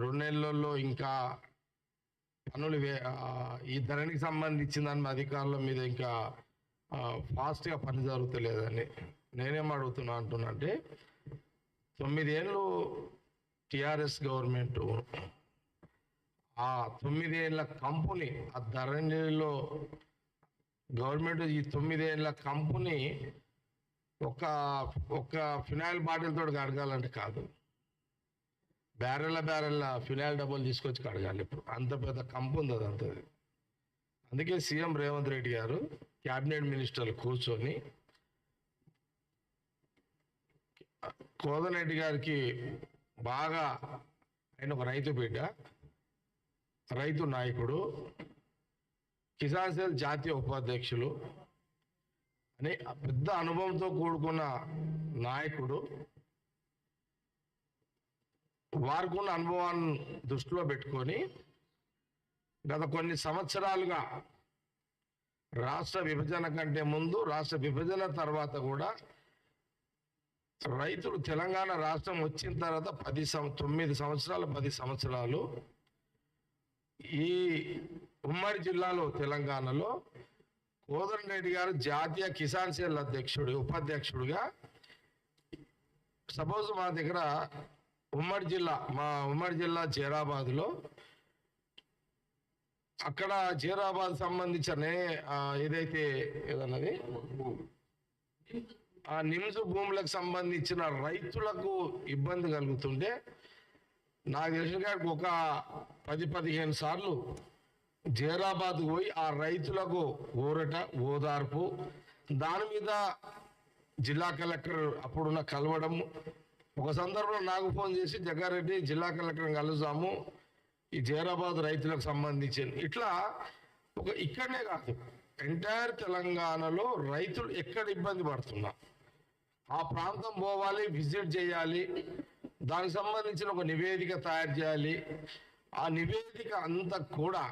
రెండు నెలల్లో ఇంకా పనులు వే- ఈ ధరణికి సంబంధించిన దాని మీద అధికారుల మీద ఇంకా ఫాస్ట్గా పని జరుగుతలేదని నేనేం అడుగుతున్నా అంటున్నా అంటే తొమ్మిదేళ్ళు టిఆర్ఎస్ గవర్నమెంట్ ఆ తొమ్మిదేళ్ళ కంపెనీ ఆ ధరణిలో గవర్నమెంట్ ఈ తొమ్మిదేళ్ళ కంపెనీ ఒక ఒక ఫినాయిల్ బాటిల్ తోటి కడగాలంటే కాదు. బ్యారెల్ల బ్యారెల్ల ఫినాయిల్ డబ్బులు తీసుకొచ్చి కడగాలి ఇప్పుడు. అంత పెద్ద కంపు ఉంది అది అంతది అందుకే సీఎం రేవంత్ రెడ్డి గారు క్యాబినెట్ మినిస్టర్లు కూర్చొని కోదరెడ్డి గారికి బాగా ఆయన ఒక రైతు బిడ్డ రైతు నాయకుడు కిసాన్ సెల్ జాతీయ ఉపాధ్యక్షులు అని పెద్ద అనుభవంతో కూడుకున్న నాయకుడు వారికి ఉన్న అనుభవాన్ని దృష్టిలో పెట్టుకొని గత కొన్ని సంవత్సరాలుగా రాష్ట్ర విభజన కంటే ముందు రాష్ట్ర విభజన తర్వాత కూడా రైతులు తెలంగాణ రాష్ట్రం వచ్చిన తర్వాత పది తొమ్మిది సంవత్సరాలు పది సంవత్సరాలు ఈ ఉమ్మడి జిల్లాలో తెలంగాణలో కోదండ రెడ్డి గారు జాతీయ కిసాన్ సేల్ అధ్యక్షుడు ఉపాధ్యక్షుడిగా సపోజ్ మా దగ్గర ఉమ్మడి జిల్లా మా ఉమ్మడి జిల్లా జైరాబాద్లో. అక్కడ జీరాబాద్ సంబంధించిన ఏదైతే ఏదన్నది ఆ నిమ్స్ భూములకు సంబంధించిన రైతులకు ఇబ్బంది కలుగుతుంటే నాకు తెలిసిన ఒక పది పదిహేను సార్లు జీరాబాద్కు పోయి ఆ రైతులకు ఊరట ఓదార్పు దాని మీద జిల్లా కలెక్టర్ అప్పుడున్న కలవడము ఒక సందర్భంలో నాకు ఫోన్ చేసి జగ్గారెడ్డి జిల్లా కలెక్టర్ని కలుద్దాము. ఈ జైరాబాద్ రైతులకు సంబంధించి ఇట్లా ఒక ఇక్కడనే కాదు ఎంటైర్ తెలంగాణలో రైతులు ఎక్కడ ఇబ్బంది పడుతున్నా. ఆ ప్రాంతం పోవాలి విజిట్ చేయాలి దానికి సంబంధించిన ఒక నివేదిక తయారు చేయాలి. ఆ నివేదిక అంతా కూడా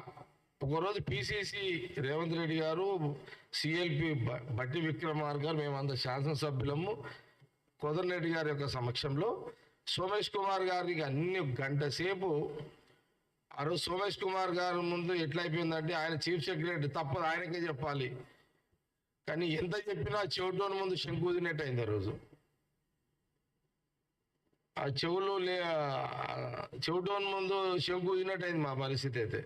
ఒకరోజు పిసిసి రేవంత్ రెడ్డి గారు సిఎల్పి బట్టి విక్రమార్ గారు మేమంతా శాసనసభ్యులము. కోదర్రెడ్డి గారి యొక్క సమక్షంలో సోమేష్ కుమార్ గారికి అన్ని గంట సేపు ఆ రోజు సోమేష్ కుమార్ గారి ముందు ఎట్లయిపోయిందంటే ఆయన చీఫ్ సెక్రటరీ తప్పదు ఆయనకే చెప్పాలి. కానీ ఎంత చెప్పినా చెవిటోని ముందు శంకుదినట్టు అయింది ఆ రోజు. ఆ చెవులు లే చెవిటోని ముందు శంకుదినట్టు అయింది మా పరిస్థితి అయితే.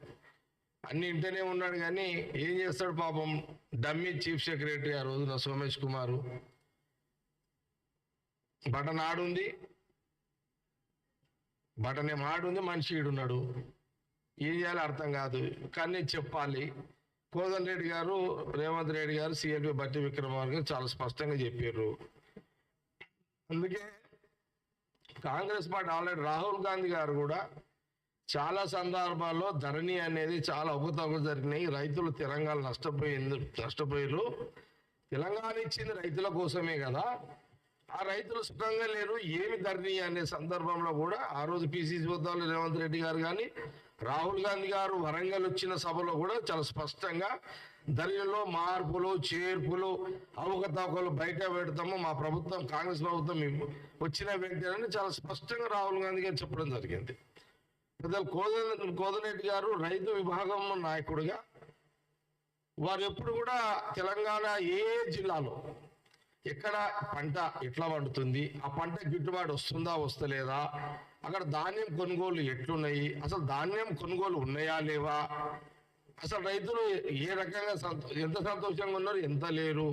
అన్ని ఇంటనే ఉన్నాడు కానీ ఏం చేస్తాడు పాపం డమ్మీ చీఫ్ సెక్రటరీ ఆ రోజున సోమేష్ కుమారు. బటన్ ఆడుంది బటన్ ఏం ఆడుంది మనిషి ఈడున్నాడు. ఏం చేయాలో అర్థం కాదు. కానీ చెప్పాలి. కోదండ రెడ్డి గారు రేవంత్ రెడ్డి గారు సిఎల్పి బట్టి విక్రమార్ గారు చాలా స్పష్టంగా చెప్పారు. అందుకే కాంగ్రెస్ పార్టీ ఆల్రెడీ రాహుల్ గాంధీ గారు కూడా చాలా సందర్భాల్లో ధరణి అనేది చాలా అవకతవకలు జరిగినాయి. రైతులు తెలంగాణ నష్టపోయింది నష్టపోయారు తెలంగాణ ఇచ్చింది రైతుల కోసమే కదా. ఆ రైతులు సుఖంగా లేరు. ఏమి ధరణి అనే సందర్భంలో కూడా ఆ రోజు పిసిసి వద్దాలు రేవంత్ రెడ్డి గారు కానీ రాహుల్ గాంధీ గారు వరంగల్ వచ్చిన సభలో కూడా చాలా స్పష్టంగా ధరణిలో మార్పులు చేర్పులు అవకతవకలు బయట పెడతాము. మా ప్రభుత్వం కాంగ్రెస్ ప్రభుత్వం వచ్చిన వెంటనే చాలా స్పష్టంగా రాహుల్ గాంధీ గారు చెప్పడం జరిగింది. పెద్దలు కోదన్ కోదరెడ్డి గారు రైతు విభాగం నాయకుడిగా వారు ఎప్పుడు కూడా తెలంగాణ ఏ జిల్లాలో ఎక్కడ పంట ఎట్లా పండుతుంది? ఆ పంట గిట్టుబాటు వస్తుందా వస్తలేదా? అక్కడ ధాన్యం కొనుగోలు ఎట్లున్నాయి? అసలు ధాన్యం కొనుగోలు ఉన్నాయా లేవా? అసలు రైతులు ఏ రకంగా ఎంత సంతోషంగా ఉన్నారు ఎంత లేరు?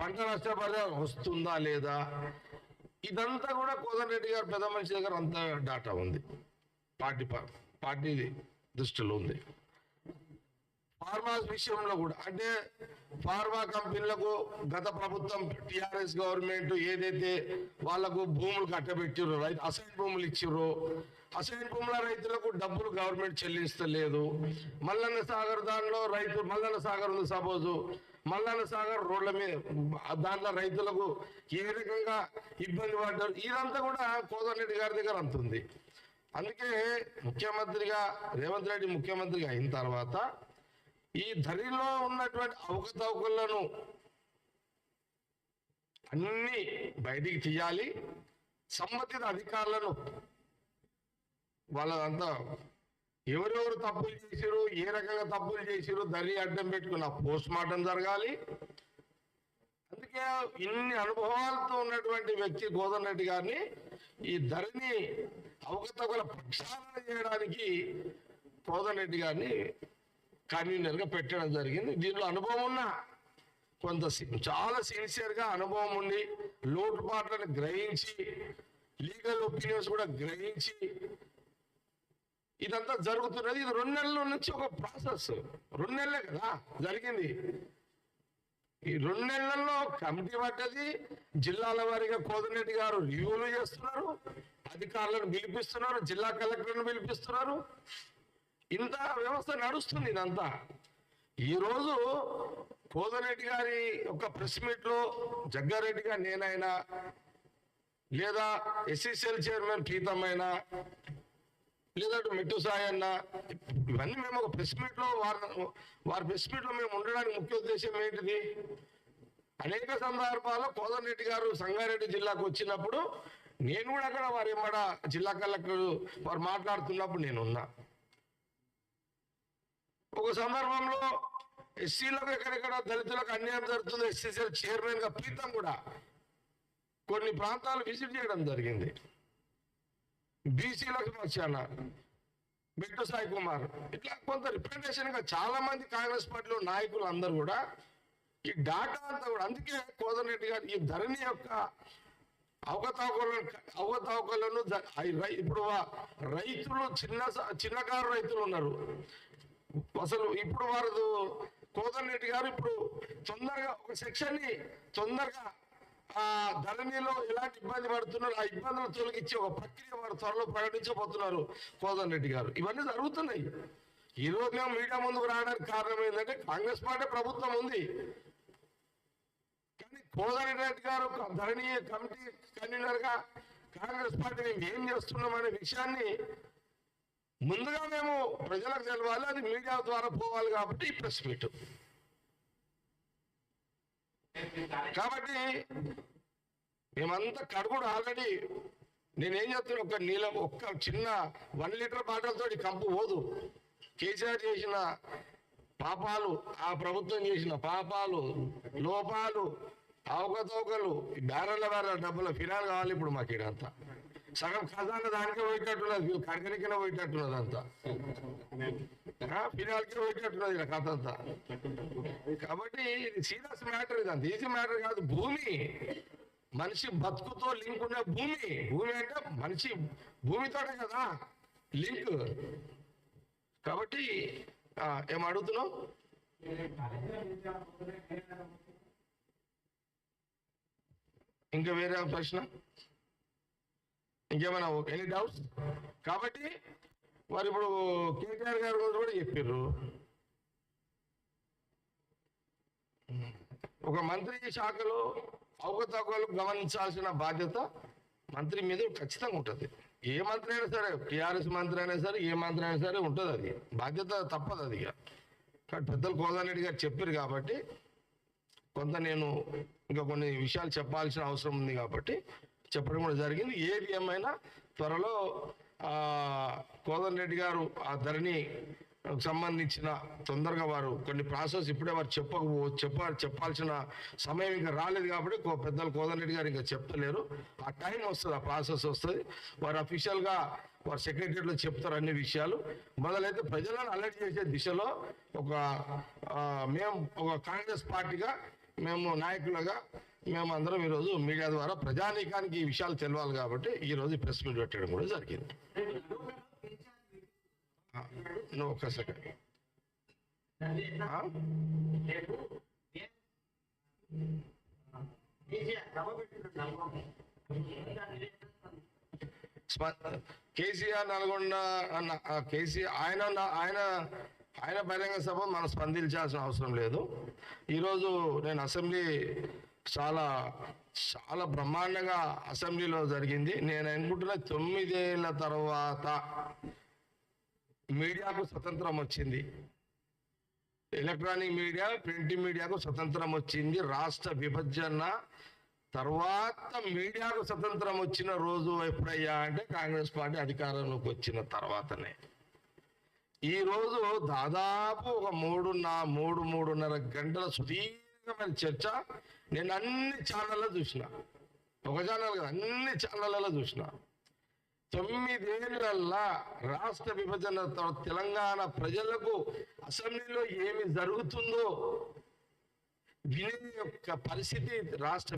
పంట నష్టపరిహారం వస్తుందా లేదా? ఇదంతా కూడా రెడ్డి గారు పెద్ద మనిషి దగ్గర అంత డాటా ఉంది. పార్టీ పార్టీ దృష్టిలో ఉంది. ఫార్మా విషయంలో కూడా అంటే ఫార్మా కంపెనీలకు గత ప్రభుత్వం టిఆర్ఎస్ గవర్నమెంట్ ఏదైతే వాళ్ళకు భూములు కట్టబెట్టిర్రో రైతు అసైన్ భూములు ఇచ్చిర్రో అసైన్ భూముల రైతులకు డబ్బులు గవర్నమెంట్ చెల్లిస్తలేదు మల్లన్న సాగర్ దానిలో రైతు మల్లన్న సాగర్ ఉంది సపోజు. మల్లన్న సాగర్ రోడ్ల మీద దాంట్లో రైతులకు ఏ రకంగా ఇబ్బంది పడ్డారు ఇదంతా కూడా కోదండరెడ్డి గారి దగ్గర అంతుంది. అందుకే ముఖ్యమంత్రిగా రేవంత్ రెడ్డి ముఖ్యమంత్రిగా అయిన తర్వాత ఈ ధరిలో ఉన్నటువంటి అవకతవకలను అన్ని బయటికి తీయాలి. సంబంధిత అధికారులను వాళ్ళంతా ఎవరెవరు తప్పులు చేసిరు ఏ రకంగా తప్పులు చేసిరు దరి అడ్డం పెట్టుకున్న పోస్ట్ మార్టం జరగాలి. అందుకే ఇన్ని అనుభవాలతో ఉన్నటువంటి వ్యక్తి గోదన్ రెడ్డి గారిని ఈ ధరని అవకతవకల ప్రక్షాళన చేయడానికి గోదన్ రెడ్డి గారిని కన్వీనర్గా పెట్టడం జరిగింది. దీనిలో అనుభవం ఉన్న కొంత చాలా సిన్సియర్గా అనుభవం ఉండి లోటుపాట్లను గ్రహించి లీగల్ ఒపీనియన్స్ కూడా గ్రహించి ఇదంతా జరుగుతున్నది. ఇది రెండు నెలల నుంచి ఒక ప్రాసెస్. రెండు నెలలే కదా జరిగింది. ఈ రెండు నెలల్లో కమిటీ పడ్డది. జిల్లాల వారీగా కోదిరెడ్డి గారు రివ్యూలు చేస్తున్నారు. అధికారులను పిలిపిస్తున్నారు. జిల్లా కలెక్టర్ను పిలిపిస్తున్నారు. ఇంత వ్యవస్థ నడుస్తుంది ఇదంతా. ఈరోజు పోదరెడ్డి గారి ఒక ప్రెస్ మీట్లో జగ్గారెడ్డి గారు నేనైనా లేదా ఎస్ఎస్ఎల్ చైర్మన్ ప్రీతమైనా లేదా అటు మెట్టు సాయి అన్న ఇవన్నీ మేము ఒక ప్రెస్ మీట్లో వారి వారి ప్రెస్ మీట్లో మేము ఉండడానికి ముఖ్య ఉద్దేశం ఏంటిది? అనేక సందర్భాల్లో కోదండరెడ్డి గారు సంగారెడ్డి జిల్లాకు వచ్చినప్పుడు నేను కూడా అక్కడ వారి ఎమ్మడ జిల్లా కలెక్టర్ వారు మాట్లాడుతున్నప్పుడు నేనున్నా ఒక సందర్భంలో ఎస్సీలకు ఎక్కడెక్కడ దళితులకు అన్యాయం జరుగుతుంది ఎస్సీసీఎల్ చైర్మన్గా ప్రీతం కూడా కొన్ని ప్రాంతాలు విజిట్ చేయడం జరిగింది. బీసీలకు వచ్చాన బిట్టు సాయి కుమార్ ఇట్లా కొంత రిప్రజెంటేషన్గా చాలా మంది కాంగ్రెస్ పార్టీలో నాయకులు అందరూ కూడా ఈ డాటా అంతా కూడా అందుకే కోదరెడ్డి గారు ఈ ధరణి యొక్క అవకతవకలను అవకతవకలను రై- ఇప్పుడు వా- రైతులు చిన్న స- చిన్నకారు రైతులు ఉన్నారు. అసలు ఇప్పుడు వారు కోదరెడ్డి గారు ఇప్పుడు తొందరగా ఒక సెక్షన్ని తొందరగా ఆ ధరణిలో ఎలాంటి ఇబ్బంది పడుతున్నారు ఆ ఇబ్బందులు తొలగించే ఒక ప్రక్రియ వారు త్వరలో ప్రకటించబోతున్నారు కోదర్ రెడ్డి గారు. ఇవన్నీ జరుగుతున్నాయి. ఈ రోజు మేము మీడియా ముందుకు రావడానికి కారణం ఏంటంటే కాంగ్రెస్ పార్టీ ప్రభుత్వం ఉంది. కానీ కోదన్ రెడ్డి గారు ఒక ధరణి కమిటీ కన్వీనర్గా కాంగ్రెస్ పార్టీ మేము ఏం చేస్తున్నాం అనే విషయాన్ని ముందుగా మేము ప్రజలకు తెలవాలి అది మీడియా ద్వారా పోవాలి కాబట్టి ప్రెస్ మీట్. కాబట్టి మేమంతా కడుగుడు ఆల్రెడీ. నేనేం చెప్తున్నా ఒక నీళ్ళ ఒక్క చిన్న వన్ లీటర్ బాటిల్తో కంపు పోదు. కేసీఆర్ చేసిన పాపాలు ఆ ప్రభుత్వం చేసిన పాపాలు లోపాలు అవకతవకలు ఈ బ్యారెల బ్యారెల డబ్బుల ఫిరాలు కావాలి ఇప్పుడు మాకు ఇదంతా. సగం ఖజానా దానికే పోయేటట్టున్నది వీళ్ళు కడకరికిన పోయేటట్టున్నది అంతా. ఆ, ఫినాల్కే పోయేటట్టున్నది ఇలా కథ అంతా. కాబట్టి ఇది సీరియస్ మ్యాటర్ ఇది అంత ఈజీ మ్యాటర్ కాదు. భూమి మనిషి బతుకుతో లింక్ ఉన్న భూమి. భూమి అంటే మనిషి భూమితోటే కదా లింక్. కాబట్టి ఏం అడుగుతున్నావు? ఇంకా వేరే ప్రశ్న? ఇంకేమైనా ఎనీ డౌట్స్ కాబట్టి వారు ఇప్పుడు కేటీఆర్ గారు గురించి కూడా చెప్పారు ఒక మంత్రి శాఖలో అవకతవకలు గమనించాల్సిన బాధ్యత మంత్రి మీద ఖచ్చితంగా ఉంటుంది. ఏ మంత్రి అయినా సరే టీఆర్ఎస్ మంత్రి అయినా సరే ఏ మంత్రి అయినా సరే ఉంటుంది అది. బాధ్యత తప్పదు అది ఇక. కానీ పెద్దలు కోదారెడ్డి గారు చెప్పారు కాబట్టి కొంత నేను ఇంకా కొన్ని విషయాలు చెప్పాల్సిన అవసరం ఉంది కాబట్టి చెప్పడం కూడా జరిగింది. ఏది ఏమైనా త్వరలో కోదన్ రెడ్డి గారు ఆ ధరణి సంబంధించిన తొందరగా వారు కొన్ని ప్రాసెస్ ఇప్పుడే వారు చెప్పక చెప్ప చెప్పాల్సిన సమయం ఇంకా రాలేదు కాబట్టి పెద్దలు కోదన్ రెడ్డి గారు ఇంకా చెప్తలేరు. ఆ టైం వస్తుంది ఆ ప్రాసెస్ వస్తుంది. వారు అఫీషియల్గా వారు సెక్రటరీలో చెప్తారు అన్ని విషయాలు. మొదలైతే ప్రజలను అలర్ట్ చేసే దిశలో ఒక మేము ఒక కాంగ్రెస్ పార్టీగా మేము నాయకులుగా మేము అందరం ఈరోజు మీడియా ద్వారా ప్రజానీకానికి ఈ విషయాలు తెలియాలి కాబట్టి ఈ రోజు ప్రెస్ మీట్ పెట్టడం కూడా జరిగింది. నువ్వు ఒక్క సెకండ్ స్ప- కేసీఆర్ నల్గొండ అన్న కేసీఆర్ ఆయన ఆయన ఆయన బహిరంగ సభ మనం స్పందించాల్సిన అవసరం లేదు. ఈరోజు నేను అసెంబ్లీ చాలా చాలా బ్రహ్మాండంగా అసెంబ్లీలో జరిగింది. నేను అనుకుంటున్న తొమ్మిదేళ్ళ తర్వాత మీడియాకు స్వతంత్రం వచ్చింది. ఎలక్ట్రానిక్ మీడియా ప్రింట్ మీడియాకు స్వతంత్రం వచ్చింది. రాష్ట్ర విభజన తర్వాత మీడియాకు స్వతంత్రం వచ్చిన రోజు ఎప్పుడయ్యా అంటే కాంగ్రెస్ పార్టీ అధికారంలోకి వచ్చిన తర్వాతనే. ఈ రోజు దాదాపు ఒక మూడున్న మూడు మూడున్నర గంటల ప్రత్యేకమైన చర్చ నేను అన్ని ఛానల్లో చూసిన. ఒక ఛానల్ కదా అన్ని ఛానళ్ళలో చూసిన. తొమ్మిదేళ్ళల్లా రాష్ట్ర విభజన తెలంగాణ ప్రజలకు అసెంబ్లీలో ఏమి జరుగుతుందో వినే యొక్క పరిస్థితి రాష్ట్ర